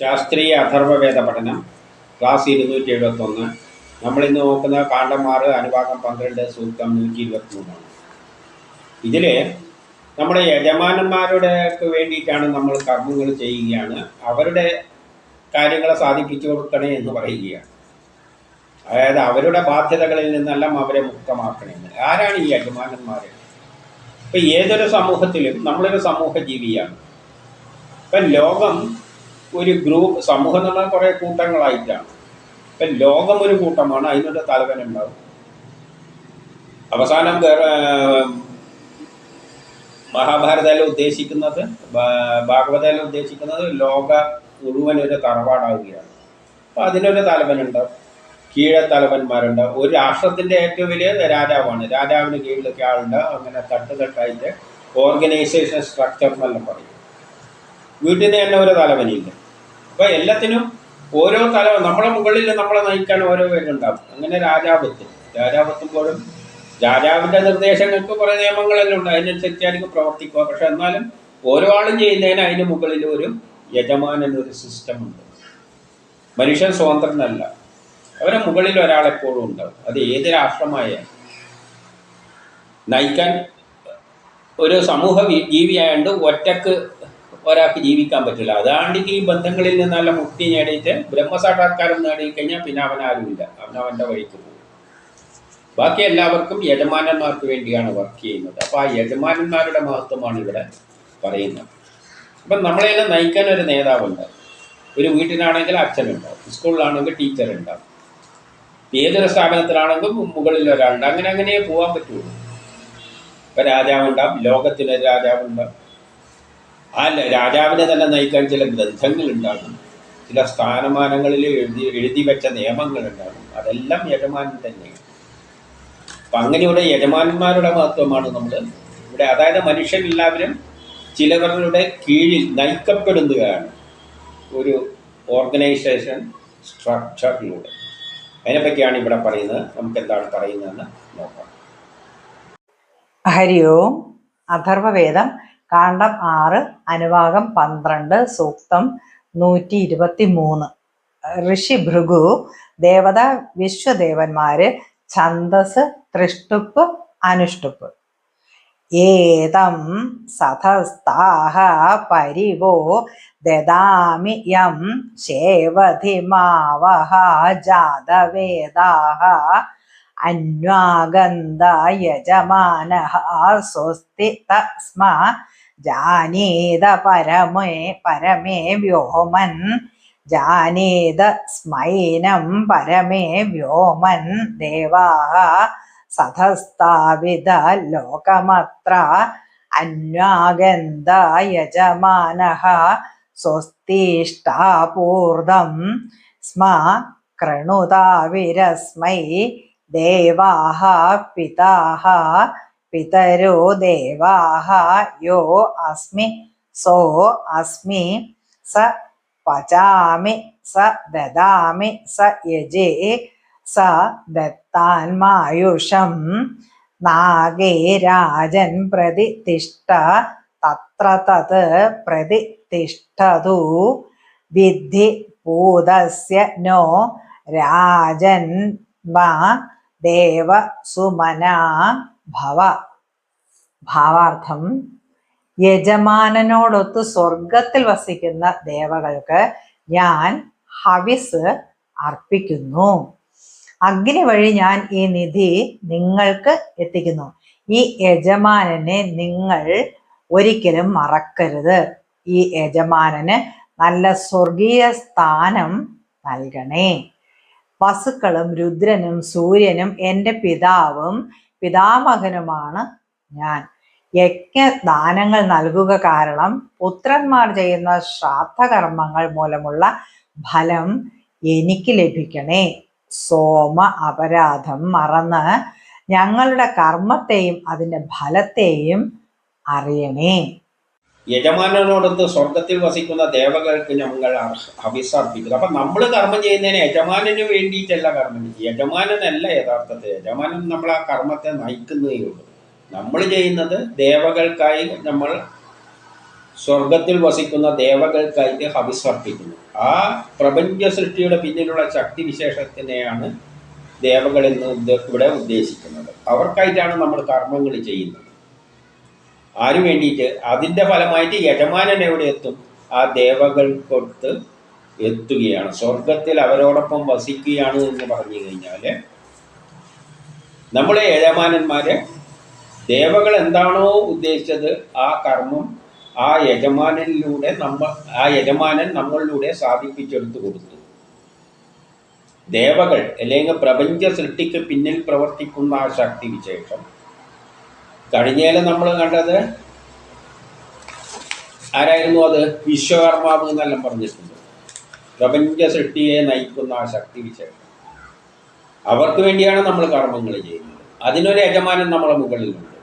ശാസ്ത്രീയ അഥർവവേദ പഠനം ക്ലാസ് ഇരുന്നൂറ്റി എഴുപത്തൊന്ന് നമ്മളിന്ന് നോക്കുന്ന കാണ്ടന്മാർ അനുഭാഗം പന്ത്രണ്ട് സൂക്തം നൂറ്റി ഇരുപത്തി മൂന്നാണ് ഇതിൽ നമ്മുടെ യജമാനന്മാരുടെ വേണ്ടിയിട്ടാണ് നമ്മൾ കർമ്മങ്ങൾ ചെയ്യുകയാണ്. അവരുടെ കാര്യങ്ങളെ സാധിപ്പിച്ചു കൊടുക്കണേ എന്ന് പറയുകയാണ്. അതായത് അവരുടെ ബാധ്യതകളിൽ നിന്നെല്ലാം അവരെ മുക്തമാക്കണമെന്ന് ആരാണ് ഈ യജമാനന്മാർ ഇപ്പം ഏതൊരു സമൂഹത്തിലും നമ്മളൊരു സമൂഹ ജീവിയാണ് ഇപ്പം ലോകം ഒരു ഗ്രൂപ്പ് സമൂഹം എന്ന് പറഞ്ഞാൽ കുറേ കൂട്ടങ്ങളായിട്ടാണ്. ഇപ്പം ലോകം ഒരു കൂട്ടമാണ് അതിനൊരു തലവനുണ്ടാവും അവസാനം മഹാഭാരതയിൽ ഉദ്ദേശിക്കുന്നത് ഭാഗവതയിൽ ഉദ്ദേശിക്കുന്നത് ലോക മുഴുവൻ ഒരു തറവാടാവുകയാണ്. അപ്പം അതിനൊരു തലവനുണ്ടാവും കീഴെ തലവന്മാരുണ്ടാവും. ഒരു രാഷ്ട്രത്തിന്റെ ഏറ്റവും വലിയ രാജാവാണ്. രാജാവിന് കീഴിലൊക്കെ ആളുണ്ടാവും അങ്ങനെ തട്ട് തട്ടായിട്ട് ഓർഗനൈസേഷൻ സ്ട്രക്ചർ എന്നെല്ലാം പറയും വീട്ടിൽ നിന്ന് തന്നെ ഒരു തലവനില്ല. അപ്പോൾ എല്ലാത്തിനും ഓരോ തല നമ്മളെ മുകളിൽ നമ്മളെ നയിക്കാൻ ഓരോ പേരുണ്ടാവും. അങ്ങനെ രാജാപത്തും. രാജാപത്തുമ്പോഴും രാജാവിന്റെ നിർദ്ദേശങ്ങൾക്ക് കുറേ നിയമങ്ങളെല്ലാം ഉണ്ട്. അതിനനുസരിച്ചായിരിക്കും പ്രവർത്തിക്കുക. പക്ഷെ എന്നാലും ഓരോ ആളും ചെയ്യുന്നതിന് അതിന് മുകളിൽ ഒരു യജമാനൻ ഒരു സിസ്റ്റം ഉണ്ട്. മനുഷ്യൻ സ്വതന്ത്രനല്ല. അവരെ മുകളിൽ ഒരാളെപ്പോഴും ഉണ്ടാവും അത് ഏത് രാഷ്ട്രമായാലും. നയിക്കാൻ ഒരു സമൂഹ ജീവിയായതുകൊണ്ട് ഒറ്റയ്ക്ക് ഒരാൾക്ക് ജീവിക്കാൻ പറ്റില്ല. അതാണെങ്കിൽ ഈ ബന്ധങ്ങളിൽ നിന്നല്ല മുക്തി നേടിയിട്ട് ബ്രഹ്മസാക്ഷാത്കാരം നേടിക്കഴിഞ്ഞാൽ പിന്നെ അവൻ ആരുമില്ല അവൻ അവന്റെ വഴിക്ക് പോകും. ബാക്കി എല്ലാവർക്കും യജമാനന്മാർക്ക് വേണ്ടിയാണ് വർക്ക് ചെയ്യുന്നത്. അപ്പോൾ ആ യജമാനന്മാരുടെ മഹത്വമാണ് ഇവിടെ പറയുന്നത്. അപ്പം നമ്മളെല്ലാം നയിക്കാൻ ഒരു നേതാവുണ്ട്. ഒരു വീട്ടിലാണെങ്കിൽ അച്ഛനുണ്ടാവും സ്കൂളിലാണെങ്കിൽ ടീച്ചർ ഉണ്ടാവും ഏതൊരു സ്ഥാപനത്തിലാണെങ്കിലും മുകളിൽ ഒരാളുണ്ട്. അങ്ങനെ അങ്ങനെ പോകാൻ പറ്റുള്ളൂ. ഇപ്പം രാജാവുണ്ടാവും. ലോകത്തിനൊരു രാജാവുണ്ടാവും. ആ രാജാവിനെ തന്നെ നയിക്കാൻ ചില ഗ്രന്ഥങ്ങൾ ഉണ്ടാകും ചില സ്ഥാനമാനങ്ങളിൽ എഴുതി എഴുതി വെച്ച നിയമങ്ങൾ ഉണ്ടാകും അതെല്ലാം യജമാനൻ തന്നെയാണ്. അപ്പം അങ്ങനെയുള്ള യജമാനന്മാരുടെ മഹത്വമാണ് നമ്മൾ ഇവിടെ. അതായത് മനുഷ്യരെല്ലാവരും ചിലവരുടെ കീഴിൽ നയിക്കപ്പെടുന്നതാണ് ഒരു ഓർഗനൈസേഷൻ സ്ട്രക്ചറിലൂടെ. അതിനെപ്പറ്റിയാണ് ഇവിടെ പറയുന്നത്. നമുക്ക് എന്താണ് പറയുന്നതെന്ന് നോക്കാം. ഹരിയോ അഥർവവേദം. കാണ്ഡം ആറ് അനുവാകം പന്ത്രണ്ട് സൂക്തം നൂറ്റി ഇരുപത്തി മൂന്ന് ഋഷി ഭൃഗു ദേവത വിശ്വദേവന്മാര് ഛന്ദസ് തൃഷ്ടുപ്പ് അനുഷ്ടുപ്പ്. ഏതം സധസ്താഹ പരിവോ ദദാമി യം ശേവധി മാവഹ ജാതവേദാഹ അന്വാഗന്ധ യജമാനഃ സ്വസ്തി തസ്മ ജാനീത പരമേ പരമേ വ്യോമൻ. ജാനീത സ്മൈനം പരമേ വ്യോമൻ. ദേവാः സധസ്ഥാവിത ലോകമത്ര. അന്വാഗന്ധ യജമാനഃ സ്വസ്തിഷ്ടാപൂർദം. സ്മ കൃണുതാവിരസ്മൈ. ദേവാः പിതാः പിതരോ ദേവാഹ യോ അസ്മി സോ അസ്മി സ പചാമി സ ദദാമി സ യജേ സ ദത്താന്മായുഷം നാഗേ രാജൻ പ്രതിഷ്ഠ തത്ര തത് പ്രതിഷ്ഠതു വിദ്ധി ഭൂതസ്യ നോ രാജൻ ദേവ സുമനാ ഭവ ഭാവാർത്ഥം യജമാനനോടൊത്ത് സ്വർഗത്തിൽ വസിക്കുന്ന ദേവകൾക്ക് ഞാൻ ഹവിസ് അർപ്പിക്കുന്നു. അഗ്നി വഴി ഞാൻ ഈ നിധി നിങ്ങൾക്ക് എത്തിക്കുന്നു. ഈ യജമാനനെ നിങ്ങൾ ഒരിക്കലും മറക്കരുത്. ഈ യജമാനന് നല്ല സ്വർഗീയ സ്ഥാനം നൽകണേ. വസുക്കളും രുദ്രനും സൂര്യനും എന്റെ പിതാവും പിതാമകനുമാണ് ഞാൻ. യജ്ഞദാനങ്ങൾ നൽകുക കാരണം പുത്രന്മാർ ചെയ്യുന്ന ശ്രാദ്ധകർമ്മങ്ങൾ മൂലമുള്ള ഫലം എനിക്ക് ലഭിക്കണേ. സോമ അപരാധം മറന്ന് ഞങ്ങളുടെ കർമ്മത്തെയും അതിന്റെ ഫലത്തെയും അറിയണേ. യജമാനനോടൊത്ത് സ്വർഗത്തിൽ വസിക്കുന്ന ദേവകൾക്ക് ഞങ്ങൾ അഭിസർപ്പിക്കുന്നു. അപ്പം നമ്മൾ കർമ്മം ചെയ്യുന്നതിന് യജമാനന് വേണ്ടിയിട്ടല്ല കർമ്മം ചെയ്യുക. യജമാനനല്ല യഥാർത്ഥത്തിൽ യജമാനൻ നമ്മൾ ആ കർമ്മത്തെ നയിക്കുന്നതേ ഉള്ളൂ. നമ്മൾ ചെയ്യുന്നത് ദേവകൾക്കായി നമ്മൾ സ്വർഗത്തിൽ വസിക്കുന്ന ദേവകൾക്കായിട്ട് അഭിസർപ്പിക്കുന്നു. ആ പ്രപഞ്ച സൃഷ്ടിയുടെ പിന്നിലുള്ള ശക്തി വിശേഷത്തിനെയാണ് ദേവകൾ എന്ന് ഇവിടെ ഉദ്ദേശിക്കുന്നത്. അവർക്കായിട്ടാണ് നമ്മൾ കർമ്മങ്ങൾ ചെയ്യുന്നത്. ആര് വേണ്ടിയിട്ട്? അതിന്റെ ഫലമായിട്ട് യജമാനൻ എവിടെ എത്തും? ആ ദേവകൾക്കൊടുത്ത് എത്തുകയാണ്. സ്വർഗത്തിൽ അവരോടൊപ്പം വസിക്കുകയാണ് എന്ന് പറഞ്ഞു കഴിഞ്ഞാൽ നമ്മളെ യജമാനന്മാരെ ദേവകൾ എന്താണോ ഉദ്ദേശിച്ചത് ആ കർമ്മം ആ യജമാനനിലൂടെ നമ്മ ആ യജമാനൻ നമ്മളിലൂടെ സാധിപ്പിച്ചെടുത്തു കൊടുത്തു. ദേവകൾ അല്ലെങ്കിൽ പ്രപഞ്ച സൃഷ്ടിക്ക് പിന്നിൽ പ്രവർത്തിക്കുന്ന ആ ശക്തി വിശേഷം കഴിഞ്ഞേൽ നമ്മൾ കണ്ടത് ആരായിരുന്നു അത്? വിശ്വകർമാവ് എന്നെല്ലാം പറഞ്ഞിട്ടുണ്ട്. പ്രപഞ്ച സൃഷ്ടിയെ നയിക്കുന്ന ആ ശക്തി വിശേഷം അവർക്ക് വേണ്ടിയാണ് നമ്മൾ കർമ്മങ്ങൾ ചെയ്യുന്നത്. അതിനൊരു യജമാനൻ നമ്മളെ മുകളിലുണ്ട്.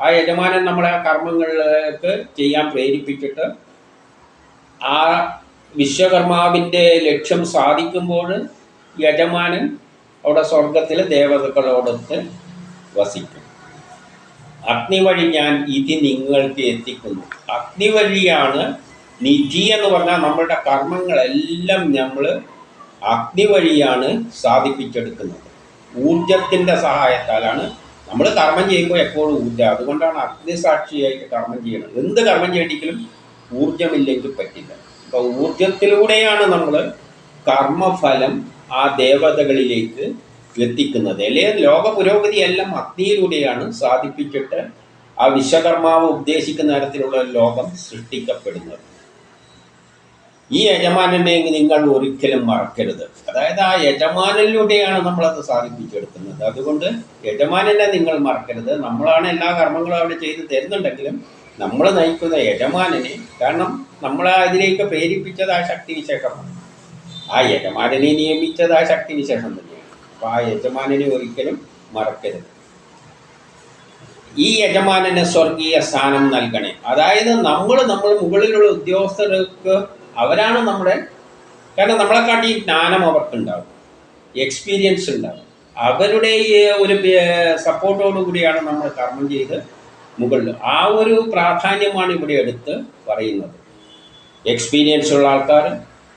ആ യജമാനൻ നമ്മളെ ആ കർമ്മങ്ങളിലേക്ക് ചെയ്യാൻ പ്രേരിപ്പിച്ചിട്ട് ആ വിശ്വകർമാവിന്റെ ലക്ഷ്യം സാധിക്കുമ്പോൾ യജമാനൻ അവിടെ സ്വർഗത്തിൽ ദേവതകളോടൊത്ത് വസിക്കും. അഗ്നി വഴി ഞാൻ ഇത് നിങ്ങൾക്ക് എത്തിക്കുന്നു. അഗ്നി വഴിയാണ് നിധി എന്ന് പറഞ്ഞാൽ നമ്മളുടെ കർമ്മങ്ങളെല്ലാം നമ്മൾ അഗ്നി വഴിയാണ് സാധിപ്പിച്ചെടുക്കുന്നത്. ഊർജത്തിന്റെ സഹായത്താലാണ് നമ്മൾ കർമ്മം ചെയ്യുമ്പോൾ എപ്പോഴും ഊർജം അതുകൊണ്ടാണ് അഗ്നിസാക്ഷിയായിട്ട് കർമ്മം ചെയ്യണം എന്ത് കർമ്മം ചെയ്യണമെങ്കിലും ഊർജമില്ലെങ്കിൽ പറ്റില്ല. അപ്പോൾ ഊർജത്തിലൂടെയാണ് നമ്മൾ കർമ്മഫലം ആ ദേവതകളിലേക്ക് എത്തിക്കുന്നത്. അല്ലെങ്കിൽ ലോക പുരോഗതി എല്ലാം അഗ്നിയിലൂടെയാണ് സാധിപ്പിച്ചിട്ട് ആ വിശ്വകർമാവ് ഉദ്ദേശിക്കുന്ന തരത്തിലുള്ള ലോകം സൃഷ്ടിക്കപ്പെടുന്നത്. ഈ യജമാനനെ നിങ്ങൾ ഒരിക്കലും മറക്കരുത്. അതായത് ആ യജമാനിലൂടെയാണ് നമ്മളത് സാധിപ്പിച്ചെടുക്കുന്നത്. അതുകൊണ്ട് യജമാനനെ നിങ്ങൾ മറക്കരുത്. നമ്മളാണ് എല്ലാ കർമ്മങ്ങളും അവിടെ ചെയ്ത് തരുന്നുണ്ടെങ്കിലും നമ്മൾ നയിക്കുന്ന യജമാനനെ കാരണം നമ്മളെ അതിലേക്ക് പ്രേരിപ്പിച്ചത് ആ ശക്തി വിശേഷമാണ് ആ യജമാനനെ നിയമിച്ചത് ആ ശക്തി വിശേഷം തന്നെയാണ് അപ്പോൾ ആ യജമാനനെ ഒരിക്കലും മറക്കരുത്. ഈ യജമാനന് സ്വർഗീയ സ്ഥാനം നൽകണേ. അതായത് നമ്മൾ നമ്മൾ മുകളിലുള്ള ഉദ്യോഗസ്ഥർക്ക് അവരാണ് നമ്മുടെ കാരണം നമ്മളെക്കാട്ടി ജ്ഞാനം അവർക്കുണ്ടാവും. എക്സ്പീരിയൻസ് ഉണ്ടാവും. അവരുടെ ഒരു സപ്പോർട്ടോടു കൂടിയാണ് നമ്മൾ കർമ്മം ചെയ്ത് മുകളിൽ ആ ഒരു പ്രാധാന്യമാണ് ഇവിടെ എടുത്ത് പറയുന്നത്. എക്സ്പീരിയൻസ് ഉള്ള ആൾക്കാർ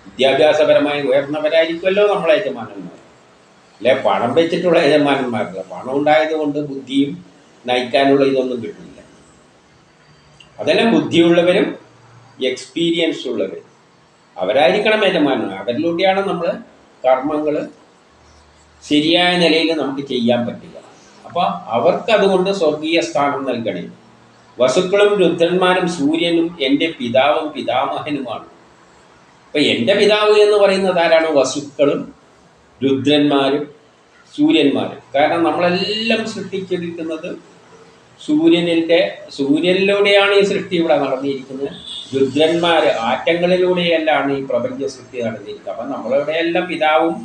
വിദ്യാഭ്യാസപരമായി ഉയർന്നവരായിരിക്കുമല്ലോ നമ്മളെ യജമാനന്മാർ അല്ലെ പണം വെച്ചിട്ടുള്ള യജമാനന്മാരല്ല. പണം ഉണ്ടായത് കൊണ്ട് ബുദ്ധിയും നയിക്കാനുള്ള ഇതൊന്നും കിട്ടില്ല അതെല്ലാം ബുദ്ധിയുള്ളവരും എക്സ്പീരിയൻസ് ഉള്ളവരും. അവരായിരിക്കണം യജമാനൻ അവരിലൂടെയാണ് നമ്മൾ കർമ്മങ്ങൾ ശരിയായ നിലയിൽ നമുക്ക് ചെയ്യാൻ പറ്റുക. അപ്പോൾ അവർക്ക് അതുകൊണ്ട് സ്വർഗീയ സ്ഥാനം നൽകണേ. വസുക്കളും രുദ്രന്മാരും സൂര്യനും എന്റെ പിതാവും പിതാമഹനുമാണ്. അപ്പം എന്റെ പിതാവ് എന്ന് പറയുന്നത് ആരാണ്? വസുക്കളും രുദ്രന്മാരും സൂര്യന്മാരും. കാരണം നമ്മളെല്ലാം സൃഷ്ടിച്ചിരിക്കുന്നത് സൂര്യനിന്റെ സൂര്യനിലൂടെയാണ് ഈ സൃഷ്ടി ഇവിടെ നടന്നിരിക്കുന്നത്. രുദ്രന്മാർ ആറ്റങ്ങളിലൂടെയല്ലാണ് ഈ പ്രപഞ്ച സൃഷ്ടി നടന്നിരിക്കുന്നത്. അപ്പം നമ്മളിവിടെയെല്ലാം പിതാവും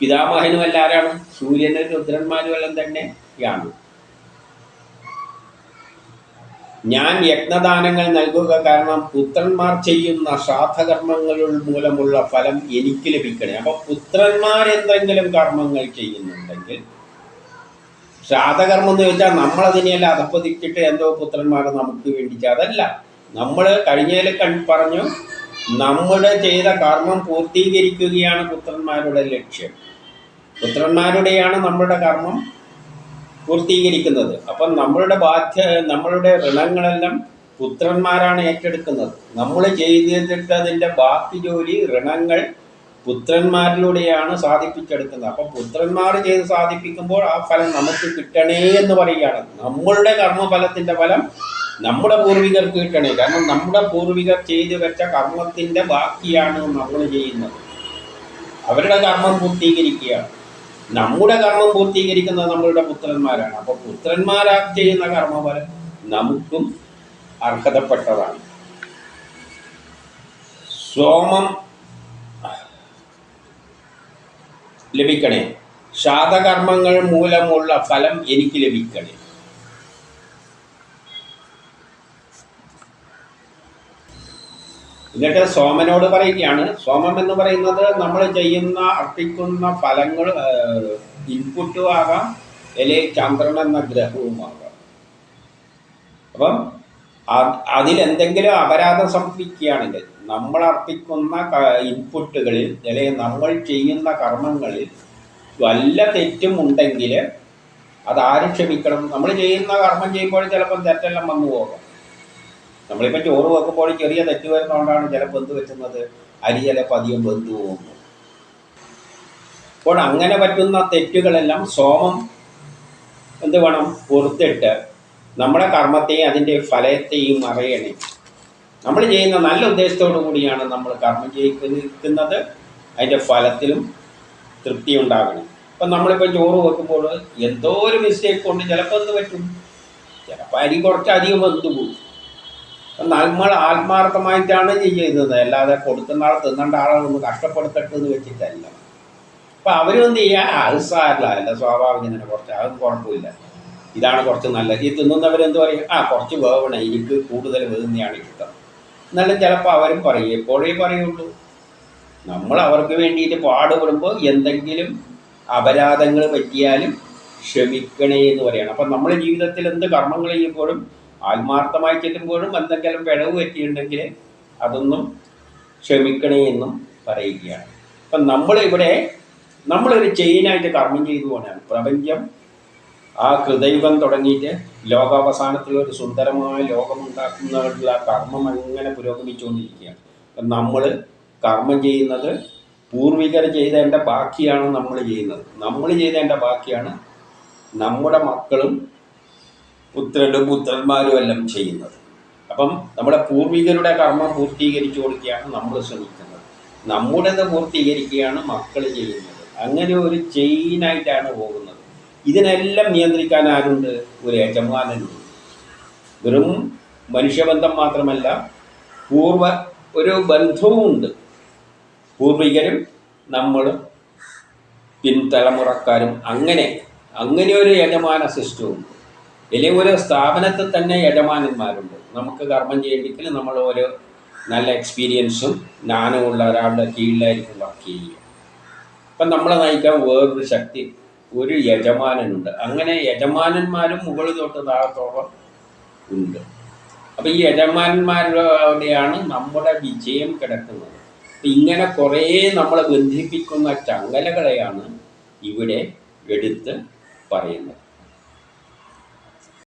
പിതാമഹനും ആരാണ് സൂര്യനും രുദ്രന്മാരും എല്ലാം തന്നെയാണ് ഞാൻ യജ്ഞദാനങ്ങൾ നൽകുക കാരണം പുത്രന്മാർ ചെയ്യുന്ന ശ്രാദ്ധകർമ്മങ്ങൾ മൂലമുള്ള ഫലം എനിക്ക് ലഭിക്കണേ. അപ്പോൾ പുത്രന്മാർ എന്തെങ്കിലും കർമ്മങ്ങൾ ചെയ്യുന്നുണ്ടെങ്കിൽ ശ്രാദ്ധകർമ്മം എന്ന് വെച്ചാൽ നമ്മളതിനെയല്ല അധപ്പതിച്ചിട്ട് എന്തോ പുത്രന്മാർ നമുക്ക് വേണ്ടി ചെയ്യ- അതല്ല. നമ്മൾ കഴിഞ്ഞതിൽ കൺ പറഞ്ഞു നമ്മുടെ ചെയ്ത കർമ്മം പൂർത്തീകരിക്കുകയാണ് പുത്രന്മാരുടെ ലക്ഷ്യം. പുത്രന്മാരുടെയാണ് നമ്മുടെ കർമ്മം പൂർത്തീകരിക്കുന്നത്. അപ്പം നമ്മളുടെ ബാധ്യ നമ്മളുടെ ഋണങ്ങളെല്ലാം പുത്രന്മാരാണ് ഏറ്റെടുക്കുന്നത്. നമ്മൾ ചെയ്തിട്ടതിന്റെ ബാക്കി ജോലി ഋണങ്ങൾ പുത്രന്മാരിലൂടെയാണ് സാധിപ്പിച്ചെടുക്കുന്നത്. അപ്പം പുത്രന്മാർ ചെയ്ത് സാധിപ്പിക്കുമ്പോൾ ആ ഫലം നമുക്ക് കിട്ടണേ എന്ന് പറയുകയാണ്. നമ്മളുടെ കർമ്മഫലത്തിന്റെ ഫലം നമ്മുടെ പൂർവികർക്ക് കിട്ടണേ. കാരണം നമ്മുടെ പൂർവികർ ചെയ്തു വെച്ച കർമ്മത്തിന്റെ ബാക്കിയാണ് നമ്മൾ ചെയ്യുന്നത്. അവരുടെ കർമ്മം പൂർത്തീകരിക്കുകയാണ്. നമ്മുടെ കർമ്മം പൂർത്തീകരിക്കുന്നത് നമ്മളുടെ പുത്രന്മാരാണ്. അപ്പോൾ പുത്രന്മാരാ ചെയ്യുന്ന കർമ്മഫലം നമുക്കും അർഹതപ്പെട്ടതാണ്. സോമം ലഭിക്കണേ. ശാതകർമ്മങ്ങൾ മൂലമുള്ള ഫലം എനിക്ക് ലഭിക്കണേ. എന്നിട്ട് സോമനോട് പറയുകയാണ്. സോമം എന്ന് പറയുന്നത് നമ്മൾ ചെയ്യുന്ന അർപ്പിക്കുന്ന ഫലങ്ങൾ ഇൻപുട്ടും ആകാം അല്ലെങ്കിൽ ചന്ദ്രൻ എന്ന ഗ്രഹവുമാകാം. അപ്പം അതിലെന്തെങ്കിലും അപരാധം സംഭവിക്കുകയാണെങ്കിൽ നമ്മൾ അർപ്പിക്കുന്ന ഇൻപുട്ടുകളിൽ അല്ലെങ്കിൽ നമ്മൾ ചെയ്യുന്ന കർമ്മങ്ങളിൽ വല്ല തെറ്റും ഉണ്ടെങ്കിൽ ആരും ക്ഷമിക്കണം? നമ്മൾ ചെയ്യുന്ന കർമ്മം ചെയ്യുമ്പോൾ ചിലപ്പം തെറ്റെല്ലാം വന്നു പോകാം. നമ്മളിപ്പോൾ ചോറ് വെക്കുമ്പോൾ ചെറിയ തെറ്റ് വരുന്നതുകൊണ്ടാണ് ചിലപ്പോൾ എന്ത് പറ്റുന്നത്? അരി ചിലപ്പോൾ അധികം വെന്തു പോകുന്നു അപ്പോൾ അങ്ങനെ പറ്റുന്ന തെറ്റുകളെല്ലാം സോമം എന്ത് വേണം? പൊറുത്തിട്ട് നമ്മുടെ കർമ്മത്തെയും അതിന്റെ ഫലത്തെയും അറിയണേ. നമ്മൾ ചെയ്യുന്ന നല്ല ഉദ്ദേശത്തോടു കൂടിയാണ് നമ്മൾ കർമ്മം ചെയ്യിക്കുന്നത്. അതിന്റെ ഫലത്തിലും തൃപ്തി ഉണ്ടാകണം. ഇപ്പം നമ്മളിപ്പോൾ ചോറ് വെക്കുമ്പോൾ എന്തോ ഒരു മിസ്റ്റേക്ക് കൊണ്ട് ചിലപ്പോൾ എന്ത് പറ്റും? ചിലപ്പോൾ അരി കുറച്ചധികം വെന്തു പോകും. നമ്മൾ ആത്മാർത്ഥമായിട്ടാണ് ചെയ്യുന്നത്. അല്ലാതെ കൊടുക്കുന്ന ആൾ തിന്നേണ്ട ആളെ ഒന്ന് കഷ്ടപ്പെടുത്തട്ടെ എന്ന് വെച്ചിട്ടല്ല. അപ്പം അവരൊന്നും ചെയ്യാൻ ചെയ്യുക "ആ, അത് സാരില്ല. അല്ല സ്വാഭാവികം തന്നെ കുറച്ച് അതൊന്നും കുഴപ്പമില്ല. ഇതാണ് കുറച്ച് നല്ലത്. ഈ തിന്നുന്നവരെന്ത് പറയും? ആ കുറച്ച് വേവണം. എനിക്ക് കൂടുതൽ വേവുന്നതാണ് ഇഷ്ടം. എന്നാലും ചിലപ്പോൾ അവരും പറയും. എപ്പോഴേ പറയുള്ളൂ. നമ്മൾ അവർക്ക് വേണ്ടിയിട്ട് പാടുപെടുമ്പോൾ എന്തെങ്കിലും അപരാധങ്ങൾ പറ്റിയാലും ക്ഷമിക്കണേ എന്ന് പറയണം. അപ്പം നമ്മുടെ ജീവിതത്തിൽ എന്ത് കർമ്മങ്ങൾ ചെയ്യുമ്പോഴും ആത്മാർത്ഥമായി ചെല്ലുമ്പോഴും എന്തെങ്കിലും പിഴവ് പറ്റിയിട്ടുണ്ടെങ്കിൽ അതൊന്നും ക്ഷമിക്കണേ എന്നും പറയുകയാണ്. അപ്പം നമ്മളിവിടെ നമ്മളൊരു ചെയിനായിട്ട് കർമ്മം ചെയ്തു പോകണം പ്രപഞ്ചം ആ കൃതൈവം തുടങ്ങിയിട്ട് ലോകാവസാനത്തിൽ ഒരു സുന്ദരമായ ലോകമുണ്ടാക്കുന്നതിനുള്ള കർമ്മം അങ്ങനെ പുരോഗമിച്ചുകൊണ്ടിരിക്കുകയാണ്. അപ്പം നമ്മൾ കർമ്മം ചെയ്യുന്നത് പൂർവികർ ചെയ്തതിന്റെ ബാക്കിയാണ് നമ്മൾ ചെയ്യുന്നത്. നമ്മൾ ചെയ്തതിന്റെ ബാക്കിയാണ് നമ്മുടെ മക്കളും പുത്രനും പുത്രന്മാരും എല്ലാം ചെയ്യുന്നത്. അപ്പം നമ്മുടെ പൂർവികരുടെ കർമ്മം പൂർത്തീകരിച്ചു കൊടുക്കുകയാണ് നമ്മൾ ശ്രമിക്കുന്നത്. നമ്മുടേത് പൂർത്തീകരിക്കുകയാണ് മക്കൾ ചെയ്യുന്നത്. അങ്ങനെ ഒരു ചെയിനായിട്ടാണ് പോകുന്നത്. ഇതിനെല്ലാം നിയന്ത്രിക്കാൻ ആരുണ്ട്? ഒരു യജമാനനുണ്ട്. വെറും മനുഷ്യബന്ധം മാത്രമല്ല പൂർവ ഒരു ബന്ധവുമുണ്ട് പൂർവികരും നമ്മളും പിൻതലമുറക്കാരും അങ്ങനെ അങ്ങനെ ഒരു യജമാന സിസ്റ്റമുണ്ട് അല്ലെങ്കിൽ ഒരു സ്ഥാപനത്തിൽ തന്നെ യജമാനന്മാരുണ്ട്. നമുക്ക് കർമ്മം ചെയ്യണമെങ്കിൽ നമ്മൾ ഒരു നല്ല എക്സ്പീരിയൻസും ജ്ഞാനമുള്ള ഒരാളുടെ കീഴിലായിരിക്കും വർക്ക് ചെയ്യുക. അപ്പം നമ്മളെ നയിക്കാൻ വേറൊരു ശക്തി ഒരു യജമാനനുണ്ട്. അങ്ങനെ യജമാനന്മാരും മുകളിൽ തൊട്ട് താഴത്തോളം ഉണ്ട്. അപ്പം ഈ യജമാനന്മാരുടെയാണ് നമ്മുടെ വിജയം കിടക്കുന്നത്? ഇങ്ങനെ കുറേ നമ്മളെ ബന്ധിപ്പിക്കുന്ന ചങ്ങലകളെയാണ് ഇവിടെ എടുത്ത് പറയുന്നത്.